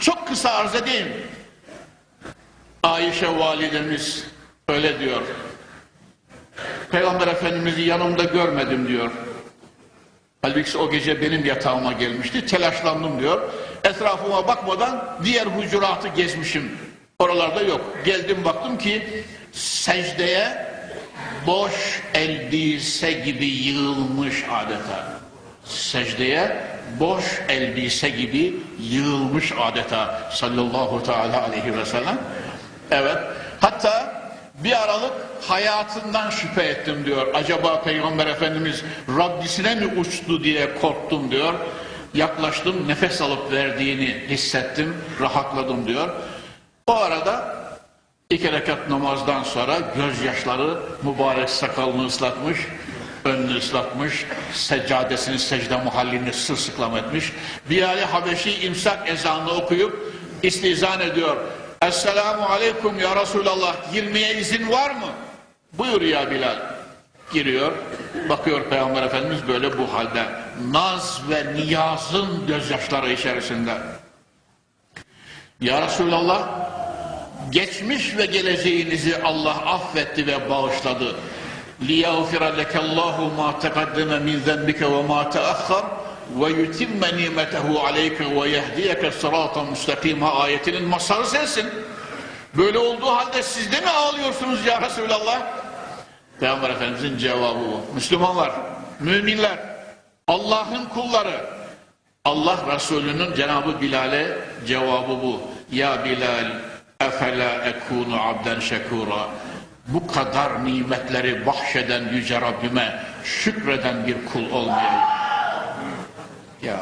Çok kısa arz edeyim. Ayşe validemiz öyle diyor. Peygamber Efendimiz'i yanımda görmedim diyor. Halbuki o gece benim yatağıma gelmişti. Telaşlandım diyor. Etrafıma bakmadan diğer hucuratı gezmişim. Oralarda yok. Geldim baktım ki secdeye boş elbise gibi yığılmış adeta. Secdeye boş elbise gibi yığılmış adeta sallallahu teala aleyhi ve sellem. Evet. Hatta bir aralık hayatından şüphe ettim diyor. Acaba Peygamber Efendimiz Rabbisine mi uçtu diye korktum diyor. Yaklaştım nefes alıp verdiğini hissettim, rahatladım diyor. O arada iki rekat namazdan sonra gözyaşları mübarek sakalını ıslatmış, önünü ıslatmış, seccadesini secde muhallini sırsıklam etmiş. Bilal-i Habeşi imsak ezanını okuyup istizan ediyor. Esselamu aleyküm ya Resulallah girmeye izin var mı? Buyur ya Bilal. Giriyor. Bakıyor Peygamber Efendimiz böyle bu halde. Naz ve niyazın gözyaşları içerisinde. Ya Resulallah geçmiş ve geleceğinizi Allah affetti ve bağışladı. لِيَغْفِرَ لَكَ اللّٰهُ مَا تَقَدَّمَ مِنْ ذَنْبِكَ وَمَا تَأَخَّرْ وَيُتِمَّ نِعْمَتَهُ عَلَيْكَ وَيَهْدِيَكَ صِرَاطًا مُسْتَقِيمًا ayetinin masarı sensin. Böyle olduğu halde siz de mi ağlıyorsunuz ya Resulallah? Peygamber Efendimizin cevabı bu. Müslümanlar, müminler, Allah'ın kulları, Allah Resulü'nün Cenabı Bilal'e cevabı bu. Ya Bilal, efela ekunu abden şekura. Bu kadar nimetleri bahşeden yüce Rabbime şükreden bir kul olmayayım. Ya